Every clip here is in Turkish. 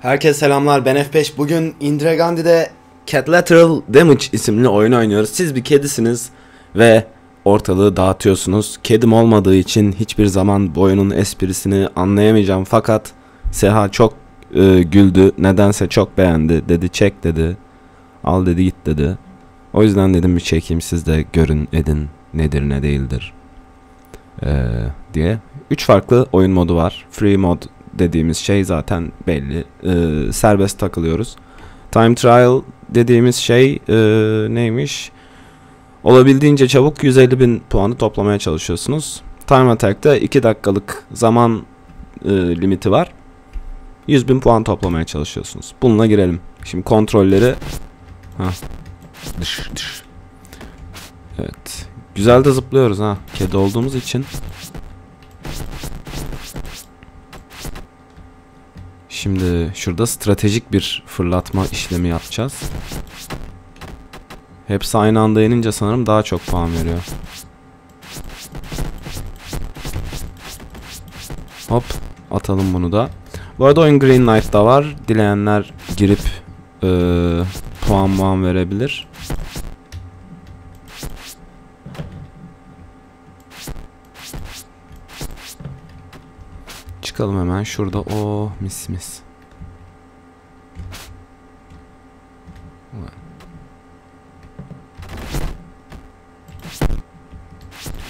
Herkese selamlar ben F5 bugün Indira Gandhi'de Cat Lateral Damage isimli oyun oynuyoruz. Siz bir kedisiniz ve ortalığı dağıtıyorsunuz. Kedim olmadığı için hiçbir zaman bu oyunun esprisini anlayamayacağım fakat Seha çok e, güldü. Nedense çok beğendi. Dedi çek dedi. Al dedi git dedi. O yüzden dedim bir çekeyim siz de görün edin nedir ne değildir ee, diye. Üç farklı oyun modu var. Free mod dediğimiz şey zaten belli. Ee, serbest takılıyoruz. Time trial dediğimiz şey e, neymiş? Olabildiğince çabuk 150 bin puanı toplamaya çalışıyorsunuz. Time attack'ta 2 dakikalık zaman e, limiti var. 100 bin puan toplamaya çalışıyorsunuz. Bununla girelim. Şimdi kontrolleri... Evet. Güzel de zıplıyoruz ha. Kedi olduğumuz için. Şimdi şurada stratejik bir fırlatma işlemi yapacağız. Hepsi aynı anda yenince sanırım daha çok puan veriyor. Hop atalım bunu da. Bu arada oyun Green Knight'da var. Dileyenler girip e, puan puan verebilir. Çıkalım hemen şurada. O mis mis.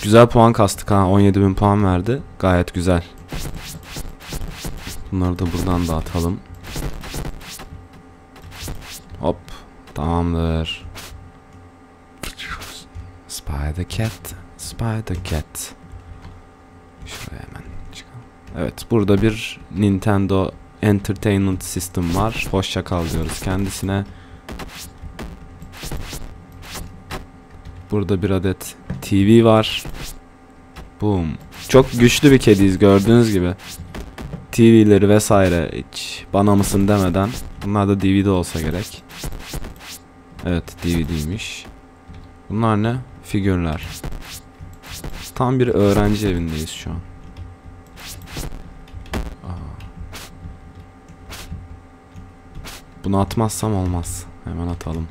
Güzel puan kastık ha. 17.000 puan verdi. Gayet güzel. Bunları da buradan dağıtalım. Hop. Tamamdır. Spider Cat. Spider Cat. Evet burada bir Nintendo Entertainment System var. Hoşça kal diyoruz kendisine. Burada bir adet TV var. Boom. Çok güçlü bir kediyiz gördüğünüz gibi. TV'leri vesaire hiç bana mısın demeden. Bunlar da DVD olsa gerek. Evet DVD'ymiş. Bunlar ne? Figürler. Tam bir öğrenci evindeyiz şu an. Bunu atmazsam olmaz. Hemen atalım.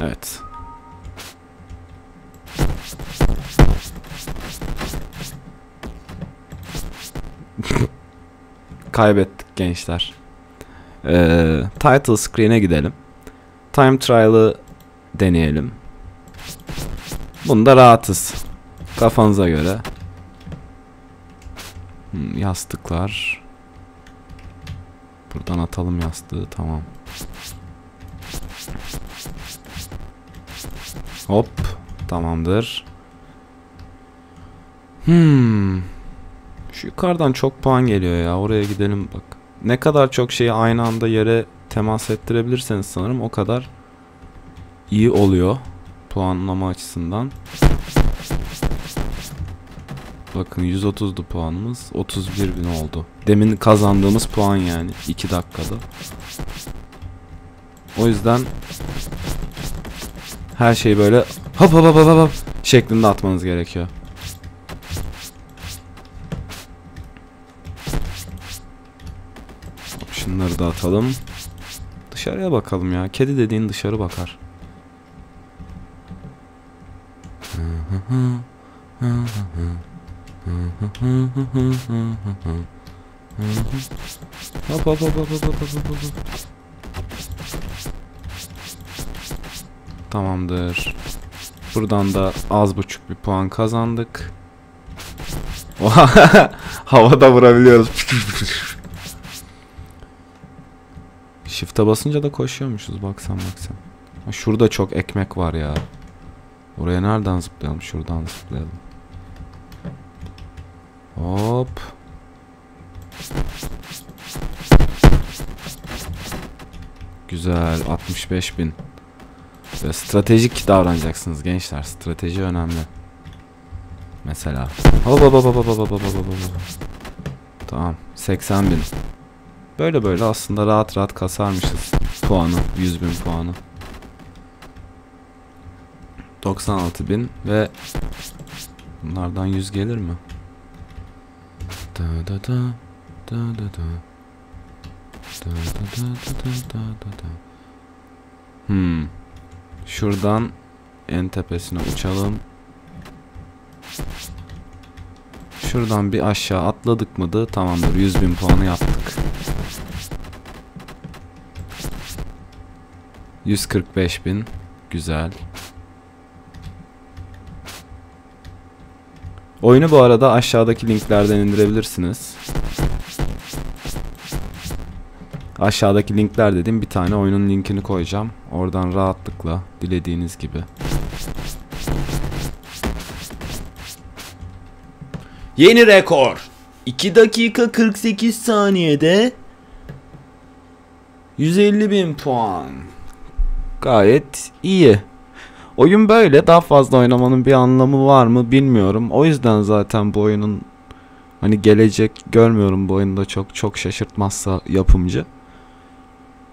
Evet. Kaybettik gençler. Ee, title screen'e gidelim. Time trial'ı deneyelim. Bunda rahatız. Kafanıza göre. Hmm, yastıklar. Buradan atalım yastığı. Tamam. Hop. Tamamdır. Hmm. Şu yukarıdan çok puan geliyor ya. Oraya gidelim bak. Ne kadar çok şeyi aynı anda yere temas ettirebilirseniz sanırım o kadar iyi oluyor. Puanlama açısından. Bakın 130'du puanımız. 31 bin oldu. Demin kazandığımız puan yani. 2 dakikada. O yüzden her şeyi böyle hop hop hop hop hop şeklinde atmanız gerekiyor. Şunları da atalım. Dışarıya bakalım ya. Kedi dediğin dışarı bakar. Hop hop hop hop hop hop hop hop. Tamamdır. Buradan da az buçuk bir puan kazandık. Havada vurabiliyoruz. Shift'e basınca da koşuyormuşuz baksan baksan. Şurada çok ekmek var ya. Oraya nereden zıplayalım? Şuradan zıplayalım. Hop. Güzel 65 bin. Böyle stratejik davranacaksınız gençler. Strateji önemli. Mesela. Hop hop hop hop hop hop hop hop. Tamam 80 bin. Böyle böyle aslında rahat rahat kasarmışız puanı. 100 bin puanı. 96 bin ve bunlardan 100 gelir mi? Da da da da da da. Da da da da da da da. Hmm. Şuradan en tepesine uçalım. Şuradan bir aşağı atladık mıydı? Tamamdır 100 bin puanı yaptık. 145 bin. Güzel. Oyunu bu arada aşağıdaki linklerden indirebilirsiniz. Aşağıdaki linkler dedim bir tane oyunun linkini koyacağım. Oradan rahatlıkla dilediğiniz gibi. Yeni rekor. 2 dakika 48 saniyede 150 bin puan. Gayet iyi. Oyun böyle daha fazla oynamanın bir anlamı var mı bilmiyorum. O yüzden zaten bu oyunun hani gelecek görmüyorum bu oyunda çok çok şaşırtmazsa yapımcı.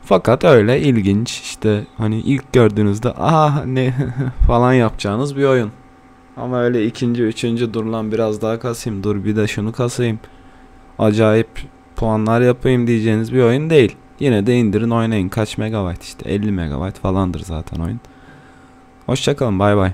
Fakat öyle ilginç işte hani ilk gördüğünüzde ah ne falan yapacağınız bir oyun. Ama öyle ikinci üçüncü dur lan biraz daha kasayım dur bir de şunu kasayım. Acayip puanlar yapayım diyeceğiniz bir oyun değil. Yine de indirin oynayın kaç megabayt işte 50 megabayt falandır zaten oyun. Hoşçakalın bay bay.